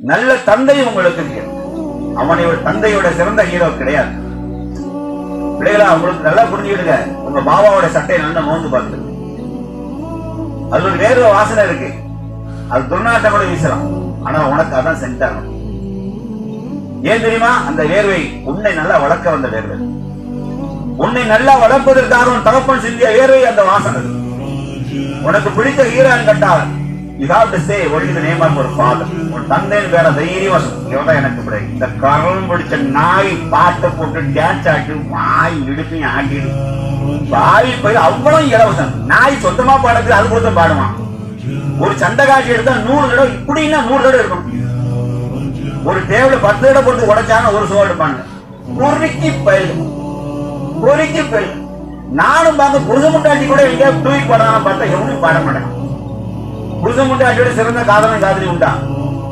நல்ல தந்தை உங்களுக்கு இருக்கு. அவனை ஒரு தந்தையோட சிறந்த ஹீரோ கிடையாது. பிள்ளைகளா உங்களுக்கு நல்லா புரிஞ்சுக்கிடுங்க. உங்க பாபாவோட சட்டையை நல்லா மோந்து பார்த்து அது ஒரு வேறு வாசனை இருக்கு. அது துர்நாட்டம் கூட வீசலாம். ஆனா உனக்கு அதான் செஞ்சாங்க ஏன் தெரியுமா? அந்த வேர்வை உன்னை நல்லா வளர்க்க வந்த வேர்வை. உன்னை நல்லா வளர்ப்பதற்காக தகப்பன் சிந்திய வேர்வை அந்த வாசனை. உனக்கு பிடித்த ஹீரோன் கட்டால் you have to say only the name of ஒரு ஃபாதர் உன் தந்தையின் பேர தைரியமா சொல்லு. இவன்தான் எனக்கு பிடி இந்த கரம் பிடிச்ச நாய் பாட்டு போட்டு டான்ஸ் ஆட்டி வாய் இடுப்பையும் ஆட்டிடு. வாய் போய் அவ்வளவு இலவசம். நாய் சொந்தமா பாடுறது அது கொடுத்து பாடுவான். ஒரு சண்டை காட்சி எடுத்தா நூறு தடவை இப்படின்னா நூறு தடவை இருக்கும். ஒரு டேபிள் பத்து தடவை போட்டு உடைச்சாங்க ஒரு சோ எடுப்பாங்க பொறுக்கி பயில் பொறுக்கி பயில் நானும் பார்த்து புருஷ முட்டாட்டி கூட எங்கேயாவது தூக்கி போடாம பார்த்தா எவனும் பாட மாட்டேன். புருஷன் உண்டு முட்டாட்டியோட சிறந்த காதலன் காதலி உண்டா